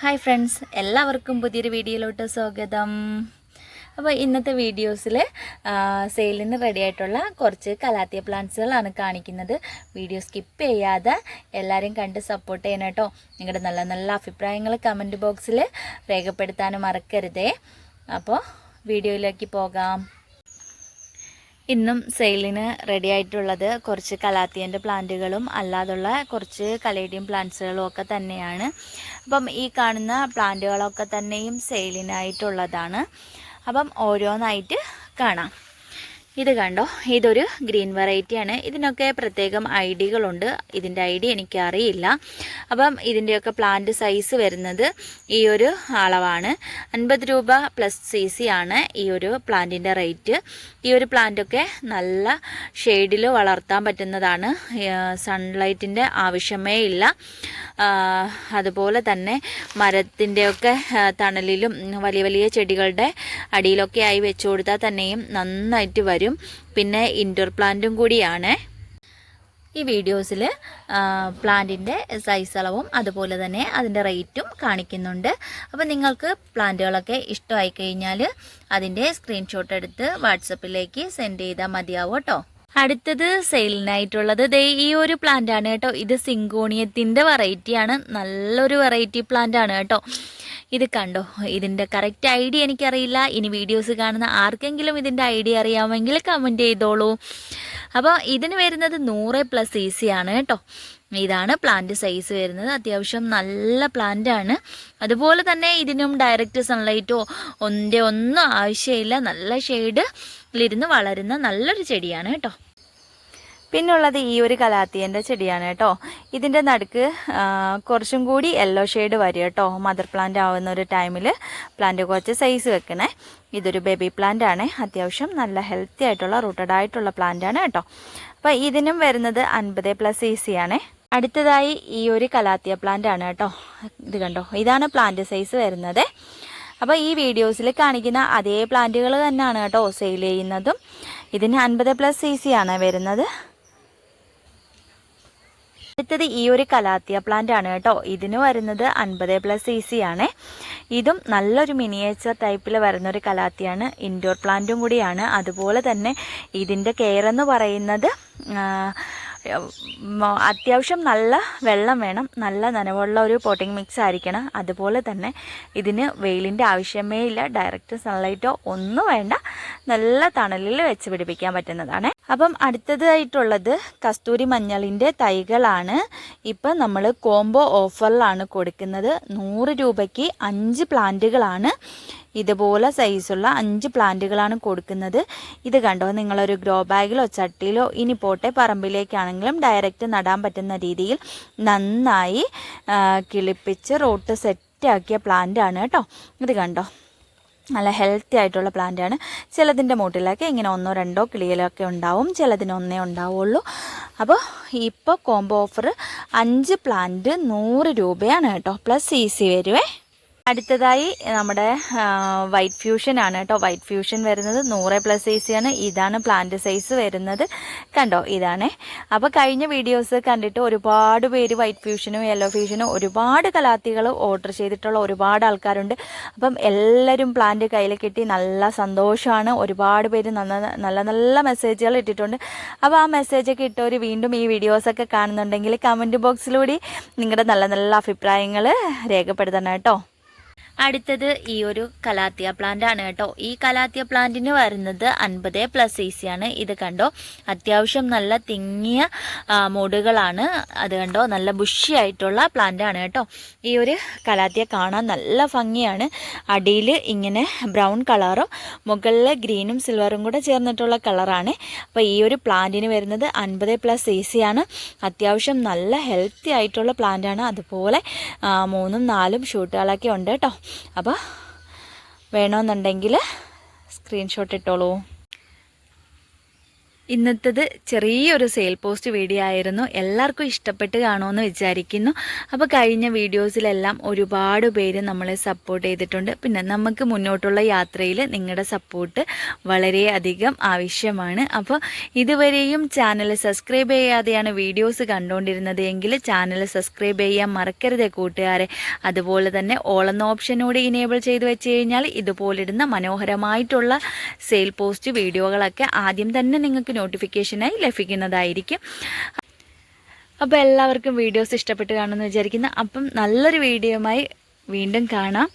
Hi friends എല്ലാവർക്കും പുതിയൊരു വീഡിയോയിലോട്ട് സ്വാഗതം. അപ്പോൾ ഇന്നത്തെ വീഡിയോസിൽ സെയിലിന് റെഡി ആയിട്ടുള്ള കുറച്ച് കലാത്തിയ പ്ലാന്റ്സുകളാണ് കാണിക്കുന്നത്. വീഡിയോ സ്കിപ്പ് ചെയ്യാതെ എല്ലാവരും കണ്ട് സപ്പോർട്ട് ചെയ്യണം കേട്ടോ. നിങ്ങളുടെ നല്ല നല്ല അഭിപ്രായങ്ങൾ കമന്റ് ബോക്സിൽ രേഖപ്പെടുത്താനും മറക്കരുതേ. അപ്പോൾ വീഡിയോയിലേക്ക് പോകാം. ഇന്നും സെയിലിന് റെഡി ആയിട്ടുള്ളത് കുറച്ച് കലാത്തിയന്റെ പ്ലാന്റുകളും അല്ലാതുള്ള കുറച്ച് കലേഡിയം പ്ലാന്റ്സുകളും ഒക്കെ തന്നെയാണ്. അപ്പം ഈ കാണുന്ന പ്ലാന്റുകളൊക്കെ തന്നെയും സെയിലിനായിട്ടുള്ളതാണ്. അപ്പം ഓരോന്നായിട്ട് കാണാം. ഇത് കണ്ടോ? ഇതൊരു ഗ്രീൻ വെറൈറ്റിയാണ്. ഇതിനൊക്കെ പ്രത്യേകം ഐ ഡികളുണ്ട് ഇതിന്റെ ഐ ഡി എനിക്കറിയില്ല. അപ്പം ഇതിന്റെയൊക്കെ പ്ലാന്റ് സൈസ് വരുന്നത് ഈ ഒരു അളവാണ്. അൻപത് രൂപ പ്ലസ് സി സി ആണ് ഈ ഒരു പ്ലാന്റിന്റെ റേറ്റ്. ഈ ഒരു പ്ലാന്റൊക്കെ നല്ല ഷെയ്ഡിൽ വളർത്താൻ പറ്റുന്നതാണ്. സൺലൈറ്റിന്റെ ആവശ്യമേ ഇല്ല. അതുപോലെ തന്നെ മരത്തിന്റെയൊക്കെ തണലിലും വലിയ വലിയ ചെടികളുടെ അടിയിലൊക്കെ ആയി വെച്ചു കൊടുത്താൽ തന്നെയും നന്നായിട്ട് വരും. പിന്നെ ഇൻഡോർ പ്ലാന്റും കൂടിയാണ്. ഈ വീഡിയോസിൽ പ്ലാന്റിന്റെ സൈസ് അളവും അതുപോലെ തന്നെ അതിന്റെ റേറ്റും കാണിക്കുന്നുണ്ട്. അപ്പോൾ നിങ്ങൾക്ക് പ്ലാന്റുകളൊക്കെ ഇഷ്ടമായി കഴിഞ്ഞാൽ അതിന്റെ സ്ക്രീൻഷോട്ട് എടുത്ത് വാട്സപ്പിലേക്ക് സെൻഡ് ചെയ്താൽ മതിയാവും കേട്ടോ. അടുത്തത് സെയിലിനായിട്ടുള്ളത് ദേ ഈ ഒരു പ്ലാന്റ് ആണ് കേട്ടോ. ഇത് സിങ്കോണിയത്തിന്റെ വെറൈറ്റിയാണ് നല്ലൊരു വെറൈറ്റി പ്ലാന്റ് ആണ് കേട്ടോ. ഇത് കണ്ടോ? ഇതിന്റെ കറക്റ്റ് ഐഡിയ എനിക്കറിയില്ല. ഇനി വീഡിയോസ് കാണുന്ന ആർക്കെങ്കിലും ഇതിന്റെ ഐഡിയ അറിയാമെങ്കിൽ കമന്റ് ചെയ്തോളൂ. അപ്പോൾ ഇതിന് വരുന്നത് നൂറ് പ്ലസ് ആണ് കേട്ടോ. ഇതാണ് പ്ലാന്റ് സൈസ് വരുന്നത്. അത്യാവശ്യം നല്ല പ്ലാന്റ് ആണ്. അതുപോലെ തന്നെ ഇതിനും ഡയറക്റ്റ് സൺലൈറ്റോ ഒന്നിന്റെ ഒന്നും ആവശ്യമില്ല. നല്ല ഷെയ്ഡിലിരുന്ന് വളരുന്ന നല്ലൊരു ചെടിയാണ് കേട്ടോ. പിന്നുള്ളത് ഈ ഒരു കലാത്തിയന്റെ ചെടിയാണ് കേട്ടോ. ഇതിന്റെ നടുക്ക് കുറച്ചും കൂടി യെല്ലോ ഷെയ്ഡ് വരും കേട്ടോ. മദർ പ്ലാന്റ് ആവുന്ന ഒരു ടൈമിൽ പ്ലാന്റ് കുറച്ച് സൈസ് വെക്കണേ. ഇതൊരു ബേബി പ്ലാന്റ് ആണ്. അത്യാവശ്യം നല്ല ഹെൽത്തി ആയിട്ടുള്ള റൂട്ടഡ് ആയിട്ടുള്ള പ്ലാന്റ് ആണ് കേട്ടോ. അപ്പോൾ ഇതിനും വരുന്നത് അൻപത് പ്ലസ് സി സി ആണേ. അടുത്തതായി ഈ ഒരു കലാത്തിയ പ്ലാന്റ് ആണ് കേട്ടോ. ഇത് കണ്ടോ? ഇതാണ് പ്ലാന്റ് സൈസ് വരുന്നത്. അപ്പോൾ ഈ വീഡിയോസിൽ കാണിക്കുന്ന അതേ പ്ലാന്റുകൾ തന്നെയാണ് കേട്ടോ സെയിൽ ചെയ്യുന്നതും. ഇതിന് അൻപത് പ്ലസ് സി സി ആണ് വരുന്നത്. അടുത്തത് ഈ ഒരു കലാത്തിയ പ്ലാന്റ് ആണ് കേട്ടോ. ഇതിന് വരുന്നത് അൻപത് പ്ലസ് സി സി ആണ്. ഇതും നല്ലൊരു മിനിയേച്ചർ ടൈപ്പിൽ വരുന്ന ഒരു കലാത്തിയാണ്. ഇൻഡോർ പ്ലാന്റും കൂടിയാണ്. അതുപോലെ തന്നെ ഇതിന്റെ കെയർ എന്ന് പറയുന്നത് അത്യാവശ്യം നല്ല വെള്ളം വേണം. നല്ല നനവുള്ള ഒരു പോട്ടിംഗ് മിക്സ് ആയിരിക്കണം. അതുപോലെ തന്നെ ഇതിന് വെയിലിന്റെ ആവശ്യമേ ഇല്ല. ഡയറക്റ്റ് സൺലൈറ്റോ ഒന്നും വേണ്ട. നല്ല തണലിൽ വെച്ച് പിടിപ്പിക്കാൻ പറ്റുന്നതാണ്. അപ്പം അടുത്തതായിട്ടുള്ളത് കസ്തൂരി മഞ്ഞളിന്റെ തൈകളാണ്. ഇപ്പം നമ്മൾ കോംബോ ഓഫറിലാണ് കൊടുക്കുന്നത്. നൂറ് രൂപയ്ക്ക് അഞ്ച് പ്ലാന്റുകളാണ് ഇതുപോലെ സൈസുള്ള അഞ്ച് പ്ലാന്റുകളാണ് കൊടുക്കുന്നത്. ഇത് കണ്ടോ? നിങ്ങളൊരു ഗ്രോ ബാഗിലോ ചട്ടിയിലോ ഇനി പോട്ടെ പറമ്പിലേക്കാണെങ്കിലും ഡയറക്റ്റ് നടാൻ പറ്റുന്ന രീതിയിൽ നന്നായി കിളിപ്പിച്ച് റോട്ട് സെറ്റാക്കിയ പ്ലാന്റ് ആണ് കേട്ടോ. ഇത് കണ്ടോ? നല്ല ഹെൽത്തി ആയിട്ടുള്ള പ്ലാന്റ് ആണ്. ചിലതിന്റെ മൂട്ടിലൊക്കെ ഇങ്ങനെ ഒന്നോ രണ്ടോ കിളിയിലൊക്കെ ഉണ്ടാവും. ചിലതിന് ഒന്നേ ഉണ്ടാവുള്ളൂ. അപ്പോൾ ഇപ്പോൾ കോംബോ ഓഫർ അഞ്ച് പ്ലാന്റ് നൂറ് രൂപയാണ് കേട്ടോ. പ്ലസ് സി സി വരുവേ. അടുത്തതായി നമ്മുടെ വൈറ്റ് ഫ്യൂഷൻ ആണ് കേട്ടോ. വൈറ്റ് ഫ്യൂഷൻ വരുന്നത് നൂറ് പ്ലസ് ആണ്. ഇതാണ് പ്ലാന്റ് സൈസ് വരുന്നത്. കണ്ടോ? ഇതാണ്. അപ്പോൾ കഴിഞ്ഞ വീഡിയോസ് കണ്ടിട്ട് ഒരുപാട് പേര് വൈറ്റ് ഫ്യൂഷനും യെല്ലോ ഫ്യൂഷനും ഒരുപാട് കലാത്തികൾ ഓർഡർ ചെയ്തിട്ടുള്ള ഒരുപാട് ആൾക്കാരുണ്ട്. അപ്പം എല്ലാവരും പ്ലാന്റ് കയ്യിൽ കിട്ടി. നല്ല സന്തോഷമാണ് ഒരുപാട് പേര് നല്ല നല്ല നല്ല മെസ്സേജുകൾ ഇട്ടിട്ടുണ്ട്. അപ്പോൾ ആ മെസ്സേജൊക്കെ ഇട്ടവർ വീണ്ടും ഈ വീഡിയോസൊക്കെ കാണുന്നുണ്ടെങ്കിൽ കമന്റ് ബോക്സിലൂടെ നിങ്ങളുടെ നല്ല നല്ല അഭിപ്രായങ്ങൾ രേഖപ്പെടുത്തണം കേട്ടോ. അടുത്തത് ഈ ഒരു കലാത്തിയ പ്ലാന്റ് ആണ് കേട്ടോ. ഈ കലാത്തിയ പ്ലാന്റിന് വരുന്നത് അൻപത് പ്ലസ് സി സി ആണ്. ഇത് കണ്ടോ? അത്യാവശ്യം നല്ല തിങ്ങിയ മൂടുകളാണ്. അത് കണ്ടോ? നല്ല ബുഷി ആയിട്ടുള്ള പ്ലാന്റ് ആണ് കേട്ടോ. ഈ ഒരു കലാത്തിയ കാണാൻ നല്ല ഭംഗിയാണ്. അടിയിൽ ഇങ്ങനെ ബ്രൗൺ കളറും മുകളിൽ ഗ്രീനും സിൽവറും കൂടെ ചേർന്നിട്ടുള്ള കളറാണ് അപ്പോൾ ഈ ഒരു പ്ലാന്റിന് വരുന്നത് അൻപത് പ്ലസ് സി സി ആണ്. അത്യാവശ്യം നല്ല ഹെൽത്തി ആയിട്ടുള്ള പ്ലാന്റ് ആണ്. അതുപോലെ മൂന്നും നാലും ഷൂട്ടുകളൊക്കെ ഉണ്ട് കേട്ടോ. അപ്പോൾ വേണമെന്നുണ്ടെങ്കിൽ സ്ക്രീൻഷോട്ട് ഇട്ടോളൂ. ഇന്നത്തത് ചെറിയൊരു സെയിൽ പോസ്റ്റ് വീഡിയോ ആയിരുന്നു. എല്ലാവർക്കും ഇഷ്ടപ്പെട്ട് കാണുമെന്ന് വിചാരിക്കുന്നു. അപ്പോൾ കഴിഞ്ഞ വീഡിയോസിലെല്ലാം ഒരുപാട് പേര് നമ്മളെ സപ്പോർട്ട് ചെയ്തിട്ടുണ്ട്. പിന്നെ നമുക്ക് മുന്നോട്ടുള്ള യാത്രയിൽ നിങ്ങളുടെ സപ്പോർട്ട് വളരെയധികം ആവശ്യമാണ്. അപ്പോൾ ഇതുവരെയും ചാനൽ സബ്സ്ക്രൈബ് ചെയ്യാതെയാണ് വീഡിയോസ് കണ്ടുകൊണ്ടിരുന്നത് എങ്കിൽ ചാനൽ സബ്സ്ക്രൈബ് ചെയ്യാൻ മറക്കരുത് കൂട്ടുകാരെ. അതുപോലെ തന്നെ ഓളെന്ന ഓപ്ഷനോട് ഇനേബിൾ ചെയ്ത് വെച്ച് കഴിഞ്ഞാൽ ഇതുപോലിടുന്ന മനോഹരമായിട്ടുള്ള സെയിൽ പോസ്റ്റ് വീഡിയോകളൊക്കെ ആദ്യം തന്നെ നിങ്ങൾക്ക് നോട്ടിഫിക്കേഷനായി ലഭിക്കുന്നതായിരിക്കും. അപ്പോൾ എല്ലാവർക്കും വീഡിയോസ് ഇഷ്ടപ്പെട്ട് കാണുമെന്ന് വിചാരിക്കുന്നു. അപ്പം നല്ലൊരു വീഡിയോയുമായി വീണ്ടും കാണാം.